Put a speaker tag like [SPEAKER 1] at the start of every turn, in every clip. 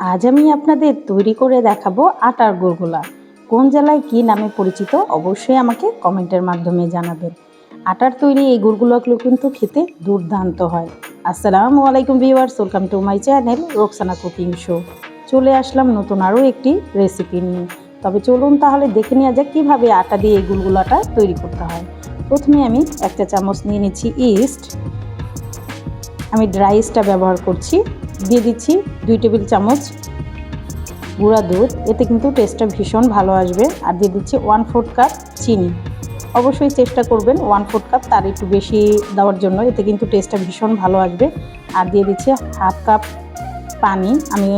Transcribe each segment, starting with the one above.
[SPEAKER 1] আজ আমি আপনাদের তৈরি করে দেখাবো আটার গোলগোলা কোন জেলায় কী নামে পরিচিত অবশ্যই আমাকে কমেন্টের মাধ্যমে জানাবেন। আটার তৈরি এই গুলগুলোগুলো কিন্তু খেতে দুর্দান্ত হয়। আসসালামু আলাইকুম viewers, welcome to my channel Roksana cooking show. চলে আসলাম নতুন আরও একটি রেসিপি নিয়ে। তবে চলুন তাহলে দেখে নেওয়া যাক কীভাবে আটা দিয়ে এই গুলগুলাটা তৈরি করতে হয়। প্রথমে আমি একটা চামচ নিয়ে নিচ্ছি ইস্ট। আমি ড্রাইসটা ব্যবহার করছি। দিয়ে দিচ্ছি দুই টেবিল চামচ গুঁড়া দুধ। এতে কিন্তু টেস্টটা ভীষণ ভালো আসবে। আর দিয়ে দিচ্ছি ওয়ান ফোর্থ কাপ চিনি। অবশ্যই চেষ্টা করবেন ওয়ান ফোর্থ কাপ তার একটু বেশি দেওয়ার জন্য। এতে কিন্তু টেস্টটা ভীষণ ভালো আসবে। আর দিয়ে দিচ্ছি হাফ কাপ পানি। আমি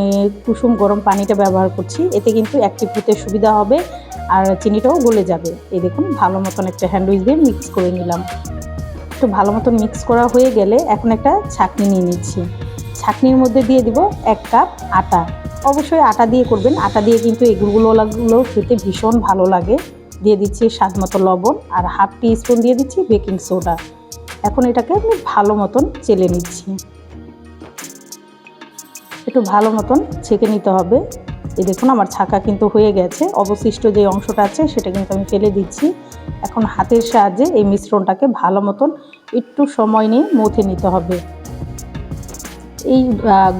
[SPEAKER 1] কুসুম গরম পানিটা ব্যবহার করছি। এতে কিন্তু অ্যাক্টিভ হতে সুবিধা হবে। আর চিনিটাও গলে যাবে। এই দেখুন, ভালো মতন একটা হ্যান্ডউইচ দিয়ে মিক্স করে নিলাম। একটু ভালো মতন মিক্স করা হয়ে গেলে এখন একটা ছাঁকনি নিয়ে নিচ্ছি। ছাঁকনির মধ্যে দিয়ে দিব এক কাপ আটা। অবশ্যই আটা দিয়ে করবেন। আটা দিয়ে কিন্তু গুলগুলোগুলো খেতে ভীষণ ভালো লাগে। দিয়ে দিচ্ছি স্বাদ মতো লবণ আর হাফ টি স্পুন দিয়ে দিচ্ছি বেকিং সোডা। এখন এটাকে আমি ভালো মতন চেলে নিচ্ছি। একটু ভালো মতন ছেঁকে নিতে হবে। এই দেখুন, আমার ছাকা কিন্তু হয়ে গেছে। অবশিষ্ট যে অংশটা আছে, সেটা কিন্তু আমি ফেলে দিচ্ছি। এখন হাতের সাহায্যে এই মিশ্রণটাকে ভালো মতন একটু সময় নিয়ে মথে নিতে হবে। এই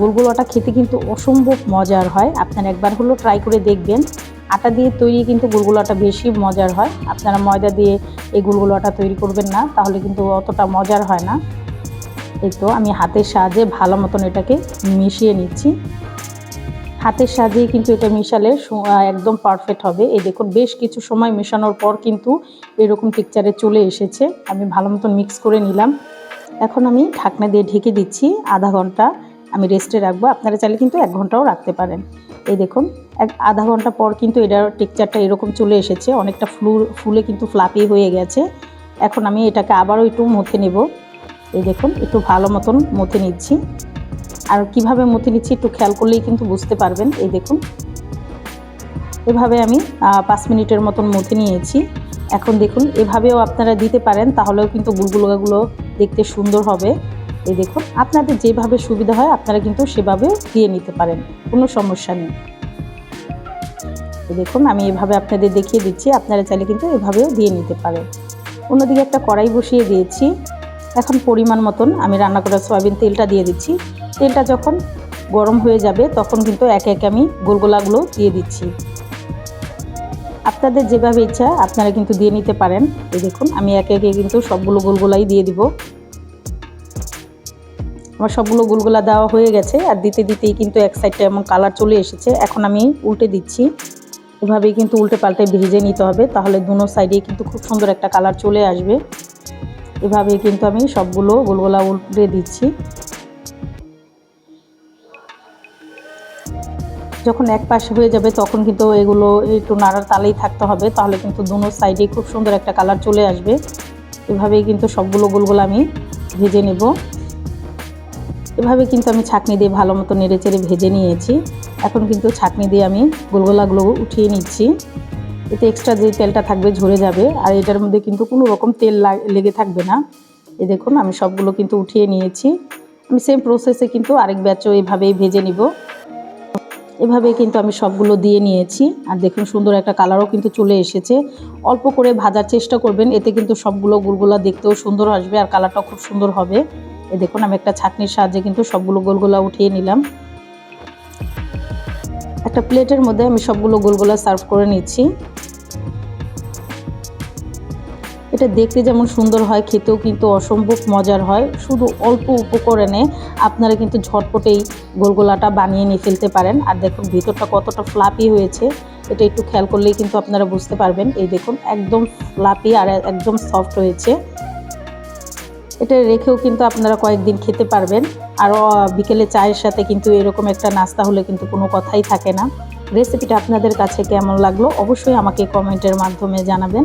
[SPEAKER 1] গুলগুলোটা খেতে কিন্তু অসম্ভব মজার হয়। আপনারা একবার হলো ট্রাই করে দেখবেন। আটা দিয়ে তৈরি কিন্তু গুলগুলোটা বেশি মজার হয়। আপনারা ময়দা দিয়ে এই গুলগুলোটা তৈরি করবেন না, তাহলে কিন্তু অতটা মজার হয় না। এই তো, আমি হাতের সাহায্যে ভালো মতন এটাকে মিশিয়ে নিচ্ছি। হাতের সাহায্যেই কিন্তু এটা মিশালে একদম পারফেক্ট হবে। এই দেখুন, বেশ কিছু সময় মেশানোর পর কিন্তু এরকম টেকচারে চলে এসেছে। আমি ভালো মতন মিক্স করে নিলাম। এখন আমি ঢাকনা দিয়ে ঢেকে দিচ্ছি, আধা ঘণ্টা আমি রেস্টে রাখব। আপনারা চাইলে কিন্তু এক ঘন্টাও রাখতে পারেন। এই দেখুন, এক আধা ঘণ্টা পর কিন্তু এটার টেকচারটা এরকম চলে এসেছে। অনেকটা ফ্লু, ফুলে কিন্তু ফ্লাপি হয়ে গেছে। এখন আমি এটাকে আবারও একটু মথে নেব। এই দেখুন, একটু ভালো মতন মথে নিচ্ছি। আর কীভাবে মথে নিচ্ছি একটু খেয়াল করলেই কিন্তু বুঝতে পারবেন। এই দেখুন। এভাবে আমি পাঁচ মিনিটের মতন মথে নিয়েছি। এখন দেখুন, এভাবেও আপনারা দিতে পারেন, তাহলেও কিন্তু গুলগুলোগুলো দেখতে সুন্দর হবে। এই দেখুন, আপনাদের যেভাবে সুবিধা হয়, আপনারা কিন্তু সেভাবেও দিয়ে নিতে পারেন, কোনো সমস্যা নেই। দেখুন, আমি এভাবে আপনাদের দেখিয়ে দিচ্ছি, আপনারা চাইলে কিন্তু এভাবেও দিয়ে নিতে পারেন। অন্যদিকে একটা কড়াই বসিয়ে দিয়েছি। এখন পরিমাণ মতন আমি রান্না করা সয়াবিন তেলটা দিয়ে দিচ্ছি। তেলটা যখন গরম হয়ে যাবে, তখন কিন্তু একে একে আমি গোলগোলাগুলো দিয়ে দিচ্ছি। আপনাদের যেভাবে ইচ্ছা, আপনারা কিন্তু দিয়ে নিতে পারেন। এই দেখুন, আমি একে একে কিন্তু সবগুলো গোলগোলাই দিয়ে দিব। আমার সবগুলো গোলগোলা দেওয়া হয়ে গেছে, আর দিতে দিতেই কিন্তু এক সাইডটা এমন কালার চলে এসেছে। এখন আমি উল্টে দিচ্ছি। এভাবেই কিন্তু উল্টে পাল্টে ভেজে নিতে হবে, তাহলে দুনো সাইডে কিন্তু খুব সুন্দর একটা কালার চলে আসবে। এভাবেই কিন্তু আমি সবগুলো গোলগোলা উল্টে দিচ্ছি। যখন এক পাশে হয়ে যাবে, তখন কিন্তু এগুলো একটু নাড়ার তালেই থাকতে হবে। তাহলে কিন্তু দুনো সাইডে খুব সুন্দর একটা কালার চলে আসবে। এভাবেই কিন্তু সবগুলো গোলগুলো আমি ভেজে নেব। এভাবে কিন্তু আমি ছাকনি দিয়ে ভালো মতো নেড়ে চেড়ে ভেজে নিয়েছি। এখন কিন্তু ছাকনি দিয়ে আমি গোলগোলাগুলো উঠিয়ে নিচ্ছি। এতে এক্সট্রা যে তেলটা থাকবে ঝরে যাবে। আর এটার মধ্যে কিন্তু কোনো রকম তেল লেগে থাকবে না। এ দেখুন, আমি সবগুলো কিন্তু উঠিয়ে নিয়েছি। আমি সেম প্রসেসে কিন্তু আরেক ব্যাচও এভাবেই ভেজে নিব। এভাবে কিন্তু আমি সবগুলো দিয়ে নিয়েছি। আর দেখুন, সুন্দর একটা কালারও কিন্তু চলে এসেছে। অল্প করে ভাজার চেষ্টা করবেন, এতে কিন্তু সবগুলো গোলগোলা দেখতেও সুন্দর আসবে আর কালারটাও খুব সুন্দর হবে। এ দেখুন, আমি একটা ছাকনির সাহায্যে কিন্তু সবগুলো গোলগোলা উঠিয়ে নিলাম। একটা প্লেটের মধ্যে আমি সবগুলো গোলগোলা সার্ভ করে নিচ্ছি। এটা দেখতে যেমন সুন্দর হয়, খেতেও কিন্তু অসম্ভব মজার হয়। শুধু অল্প উপকরণে আপনারা কিন্তু ঝটপটেই গোলগোলাটা বানিয়ে নিয়ে ফেলতে পারেন। আর দেখুন, ভিতরটা কতটা ফ্লাপি হয়েছে। এটা একটু খেয়াল করলেই কিন্তু আপনারা বুঝতে পারবেন। এই দেখুন, একদম ফ্লাপি আর একদম সফট হয়েছে। এটা রেখেও কিন্তু আপনারা কয়েকদিন খেতে পারবেন। আর বিকেলে চায়ের সাথে কিন্তু এরকম একটা নাস্তা হলে কিন্তু কোনো কথাই থাকে না। রেসিপিটা আপনাদের কাছে কেমন লাগল? অবশ্যই আমাকে কমেন্টের মাধ্যমে জানাবেন।